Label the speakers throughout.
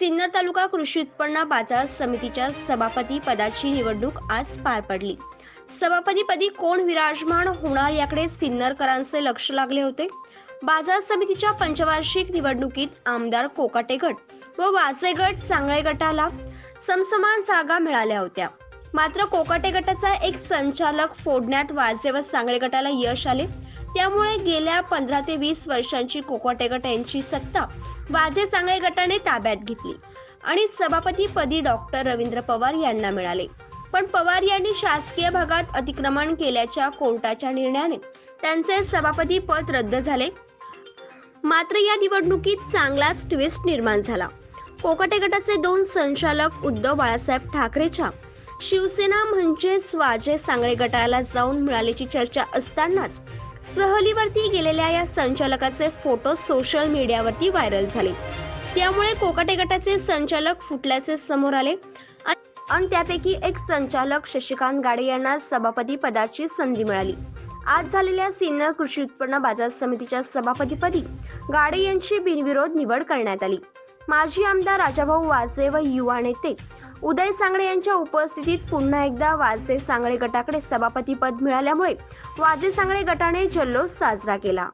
Speaker 1: सिन्नर तालुका कृषी उत्पन्न बाजार समितीच्या सभापती पदाची निवडणूक आज पार पडली. सभापतीपदी कोण विराजमान होणार याकडे सिन्नरकरांचे लक्ष लागले होते. बाजार समितीच्या पंचवार्षिक निवडणुकीत आमदार कोकाटे गट व वाजे गट सांगळे गटाला समसमान जागा मिळाल्या होत्या. मात्र कोकाटे गटाचा एक संचालक फोडण्यात वाजे व सांगळे गटाला यश आले. त्यामुळे गेल्या पंधरा ते वीस वर्षांची कोकाटे गट यांची सत्ता वाजे सांगळे गटाने ताब्यात घेतली. आणि सभापती पदी डॉक्टर रवींद्र पवार यांना मिळाले. पण पवार यांनी शासकीय भागात अतिक्रमण केल्याच्या कोर्टाच्या निर्णयाने त्यांचे सभापती पद रद्द झाले. मात्र या निवडणुकीत चांगलाच ट्विस्ट निर्माण झाला. कोकटे गटाचे दोन संचालक उद्धव बाळासाहेब ठाकरेच्या शिवसेना म्हणजे स्वाजे सांगळे गटाला जाऊन मिळाल्याची चर्चा असतानाच सहलीवरती गेलेल्या या संचालकाचे फोटो सोशल मीडियावरती व्हायरल झाले. त्यामुळे कोकाटे गटाचे संचालक फुटल्याचे समोर आले. आणि त्यापैकी एक संचालक शशिकांत गाडे यांना सभापती पदाची संधी मिळाली. आज झालेल्या सिन्नर कृषी उत्पन्न बाजार समितीच्या सभापतीपदी गाडे यांची बिनविरोध निवड करण्यात आली. माजी आमदार राजाभाऊ वाजे व युवा नेते उदय सांगळे यांच्या उपस्थितीत पुन्हा एकदा वाजे सांगळे गटाकडे सभापती पद मिळाल्यामुळे वाजे सांगळे गटाने जल्लोष साजरा केला.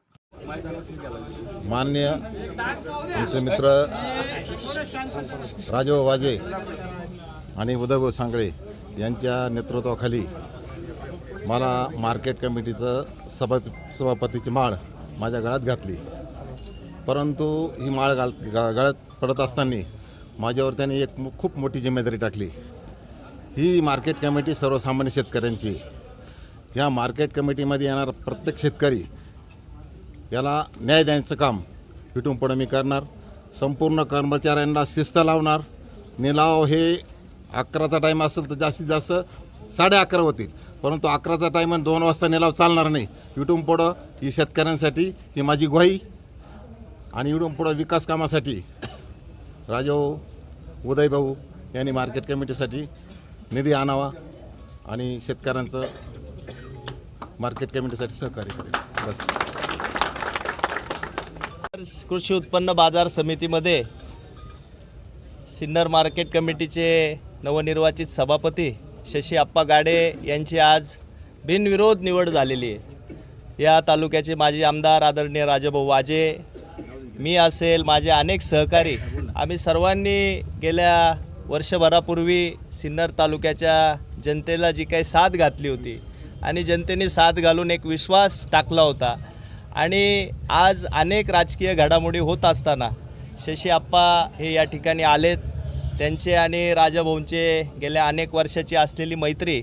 Speaker 2: मान्य आमचे मित्र राजभाऊ वाजे आणि उदयभाऊ सांगळे यांच्या नेतृत्वाखाली मला मार्केट कमिटीचं सभा सभापतीची माळ माझ्या गळ्यात घातली. परंतु ही माळ घाल गळ्यात पडत असताना माझ्यावर त्यांनी एक खूप मोठी जिम्मेदारी टाकली. ही मार्केट कमिटी सर्वसामान्य शेतकऱ्यांची. ह्या मार्केट कमिटीमध्ये येणारा प्रत्येक शेतकरी याला न्याय द्यायचं काम इथून पुढं मी करणार. संपूर्ण कर्मचाऱ्यांना शिस्त लावणार. निलाव हे अकराचा टाईम असेल तर जास्तीत जास्त साडे अकरा होतील. परंतु अकराचा टाईम आणि दोन वाजता निलाव चालणार नाही. इथून पुढं ही शेतकऱ्यांसाठी ही माझी ग्वाही. आणि इथून पुढं विकास कामासाठी राजाभाऊ उदयभाऊ यांनी मार्केट कमिटीसाठी निधी आणावा आणि शेतकऱ्यांचं मार्केट कमिटीसाठी सहकार्य करेल. बस.
Speaker 3: कृषी उत्पन्न बाजार समितीमध्ये सिन्नर मार्केट कमिटीचे नवनिर्वाचित सभापती शशी आप्पा गाडे यांची आज बिनविरोध निवड झालेली आहे. या तालुक्याचे माजी आमदार आदरणीय राजाभाऊ वाजे मी असेल माझे अनेक सहकारी आम्ही सर्वांनी गेल्या वर्षभरापूर्वी सिन्नर तालुक्याच्या जनतेला जी काही साथ घातली होती आणि जनतेने साथ घालून एक विश्वास टाकला होता. आणि आज अनेक राजकीय घडामोडी होत असताना शशी आप्पा हे या ठिकाणी आलेत. त्यांचे आणि राजाभाऊंचे गेल्या अनेक वर्षाची असलेली मैत्री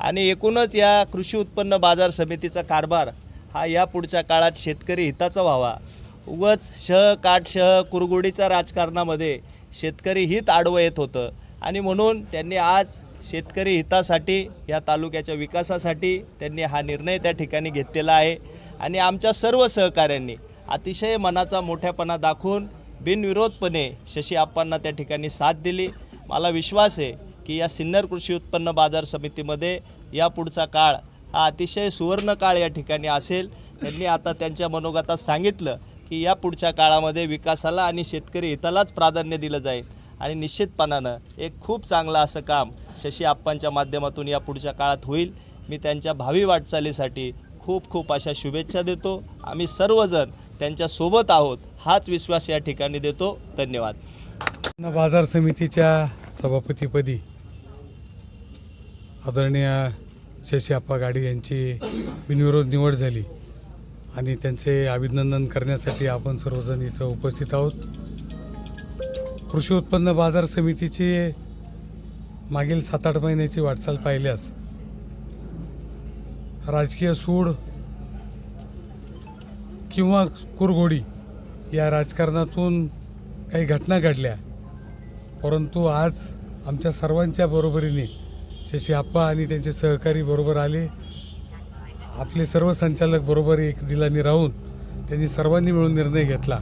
Speaker 3: आणि एकूणच या कृषी उत्पन्न बाजार समितीचा कारभार हा या पुढच्या काळात शेतकरी हिताचा व्हावा. उगच शह काटशह कुरगुडीच्या राजकारणामध्ये शेतकरी हित आडवं येत होतं. आणि म्हणून त्यांनी आज शेतकरी हितासाठी या तालुक्याच्या विकासासाठी त्यांनी हा निर्णय त्या ठिकाणी घेतलेला आहे. आणि आमच्या सर्व सहकाऱ्यांनी अतिशय मनाचा मोठ्यापणा दाखवून बिनविरोधपणे शशी आप्पांना त्या ठिकाणी साथ दिली. मला विश्वास आहे की या सिन्नर कृषी उत्पन्न बाजार समितीमध्ये या पुढचा काळ हा अतिशय सुवर्ण काळ या ठिकाणी असेल. त्यांनी आता त्यांच्या मनोगतात सांगितलं की या पुढच्या काळामध्ये विकासाला आणि शेतकरी हितालाच प्राधान्य दिलं जाईल. आणि निश्चितपणानं एक खूप चांगलं असं काम शशी आप्पांच्या माध्यमातून या पुढच्या काळात होईल. मी त्यांच्या भावी वाटचालीसाठी खूप खूप अशा शुभेच्छा देतो. आम्ही सर्वजण त्यांच्यासोबत आहोत हाच विश्वास या ठिकाणी देतो. धन्यवाद.
Speaker 4: बाजार समितीच्या सभापतीपदी आदरणीय शशी आप्पा गाडी यांची बिनविरोध निवड झाली. आणि त्यांचे अभिनंदन करण्यासाठी आपण सर्वजण इथं उपस्थित आहोत. कृषी उत्पन्न बाजार समितीची मागील सात आठ महिन्याची वाटचाल पाहिल्यास राजकीय सूड किंवा कुरघोडी या राजकारणातून काही घटना घडल्या. परंतु आज आमच्या सर्वांच्या बरोबरीने शशी आप्पा आणि त्यांचे सहकारी बरोबर आले आपले सर्व संचालक बरोबर एक दिलाने राहून त्यांनी सर्वांनी मिळून निर्णय घेतला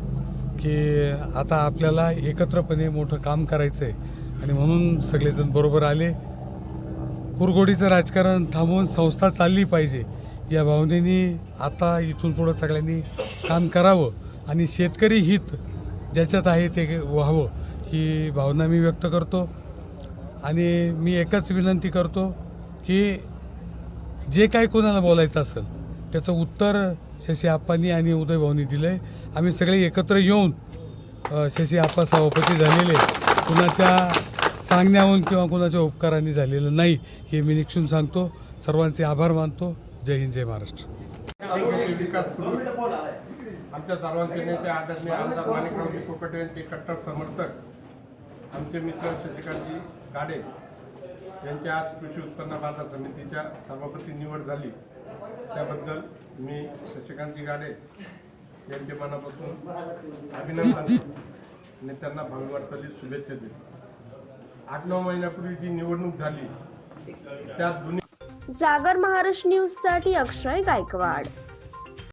Speaker 4: की आता आपल्याला एकत्रपणे मोठं काम करायचं आहे आणि म्हणून सगळेजण बरोबर आले. कुरघोडीचं राजकारण थांबवून संस्था चालली पाहिजे या भावनेने आता इथून पुढं सगळ्यांनी काम करावं आणि शेतकरी हित ज्याच्यात आहे ते व्हावं ही भावना मी व्यक्त करतो. आणि मी एकच विनंती करतो की जे काही कोणाला बोलायचं असेल त्याचं उत्तर शशी आप्पांनी आणि उदय भाऊनी दिलं आहे आम्ही सगळे एकत्र येऊन शशी आप्पा सभापती झालेले. कुणाच्या सांगण्याहून किंवा कुणाच्या उपकारांनी झालेलं नाही हे मी निक्षून सांगतो. सर्वांचे आभार मानतो. जय हिंद जय महाराष्ट्र.
Speaker 5: आमच्या सर्वांचे नेते आदरणीय आमदार माणिकरावजी कोकटे यांचे कट्टर समर्थक आमचे मित्र शशिकांतजी गाडे यांची आज कृषी उत्पन्न बाजार समितीच्या सभापती निवड झाली. त्याबद्दल मी शशिकांतजी गाडे यांचे मनापासून अभिनंदन आणि त्यांना भावी वाटचालीस शुभेच्छा देतो. आठ नऊ महिन्यापूर्वी जी निवडणूक झाली त्यात दोन्ही
Speaker 1: जागर महाराष्ट्र न्यूजसाठी अक्षय गायकवाड.